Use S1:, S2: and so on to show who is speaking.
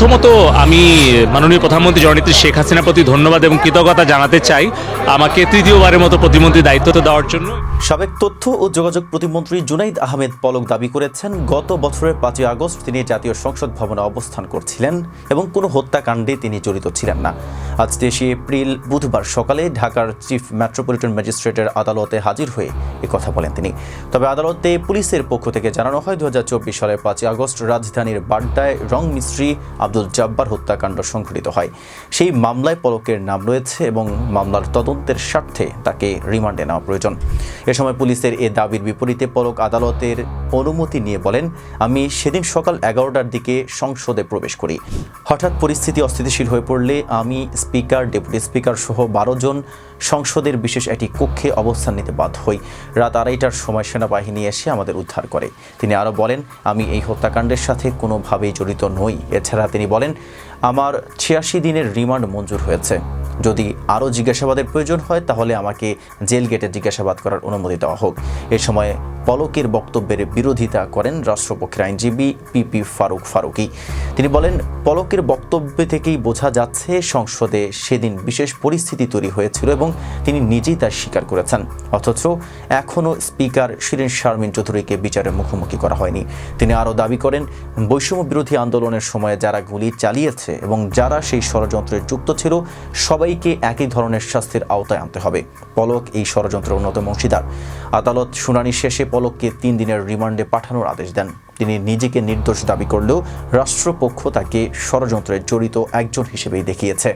S1: প্রথমত আমি মাননীয় প্রধানমন্ত্রী জননেত্রী শেখ হাসিনার প্রতি ধন্যবাদ এবং কৃতজ্ঞতা জানাতে চাই আমাকে তৃতীয়বারের মতো প্রতিমন্ত্রী দায়িত্ব দেওয়ার জন্য।
S2: সাবেক তথ্য ও যোগাযোগ প্রতিমন্ত্রী জুনাইদ আহমেদ পলক দাবি করেছেন, গত বছরের পাঁচই আগস্ট তিনি জাতীয় সংসদ ভবনে অবস্থান করছিলেন এবং কোনো হত্যাকাণ্ডে তিনি জড়িত ছিলেন না। আজ তেইশে এপ্রিল বুধবার সকালে ঢাকার চিফ মেট্রোপলিটন ম্যাজিস্ট্রেটের আদালতে হাজির হয়ে কথা বলেন তিনি। তবে আদালতে পুলিশের পক্ষ থেকে জানানো হয় দু হাজার চব্বিশ সালের পাঁচই আগস্ট রাজধানীর বাড্ডায় রং মিস্ত্রি আব্দুল জব্বার হত্যাকাণ্ড সংঘটিত হয়। সেই মামলায় পলকের নাম রয়েছে এবং মামলার তদন্তের স্বার্থে তাকে রিমান্ডে নেওয়া প্রয়োজন। এ সময় পুলিশের এ দাবির বিপরীতে পলক আদালতের অনুমতি নিয়ে বলেন, আমি সেদিন সকাল এগারোটার দিকে সংসদে প্রবেশ করি। হঠাৎ পরিস্থিতি অস্থিতিশীল হয়ে পড়লে আমি স্পিকার, ডেপুটি স্পিকার সহ বারো জন সংসদের বিশেষ একটি কক্ষে অবস্থান নিতে বাধ্য হই। রাত আড়াইটার সময় সেনাবাহিনী এসে আমাদের উদ্ধার করে। তিনি আরও বলেন, আমি এই হত্যাকাণ্ডের সাথে কোনোভাবেই জড়িত নই। এছাড়া তিনি বলেন, আমার ছিয়াশি দিনের রিমান্ড মঞ্জুর হয়েছে। যদি আরও জিজ্ঞাসাবাদের প্রয়োজন হয়, তাহলে আমাকে জেল গেটে জিজ্ঞাসাবাদ করার অনুমতি দেওয়া হোক। এ সময় পলকের বক্তব্যের বিরোধিতা করেন রাষ্ট্রপক্ষের আইনজীবী পিপি ফারুক ফারুকি। তিনি বলেন, পলকের বক্তব্য থেকেই বোঝা যাচ্ছে, সংসদে সেদিন বিশেষ পরিস্থিতি তৈরি হয়েছিল এবং তিনি নিজেই তা স্বীকার করেছেন। অথচ এখনও স্পিকার শিরিন শারমিন চৌধুরীকে বিচারের মুখোমুখি করা হয়নি। তিনি আরও দাবি করেন বৈষম্য বিরোধী আন্দোলনের সময় যারা গুলি চালিয়েছে এবং যারা সেই ষড়যন্ত্রে যুক্ত ছিল সবাইকে একই ধরনের শাস্তির আওতায় আনতে হবে। পলক এই ষড়যন্ত্রের অন্যতম অংশীদার। আদালত শুনানি শেষে পলককে তিন দিনের রিমান্ডে পাঠানোর আদেশ দেন। তিনি নিজেকে নির্দোষ দাবি করলেও রাষ্ট্রপক্ষ তাকে ষড়যন্ত্রে জড়িত একজন হিসেবেই দেখিয়েছে।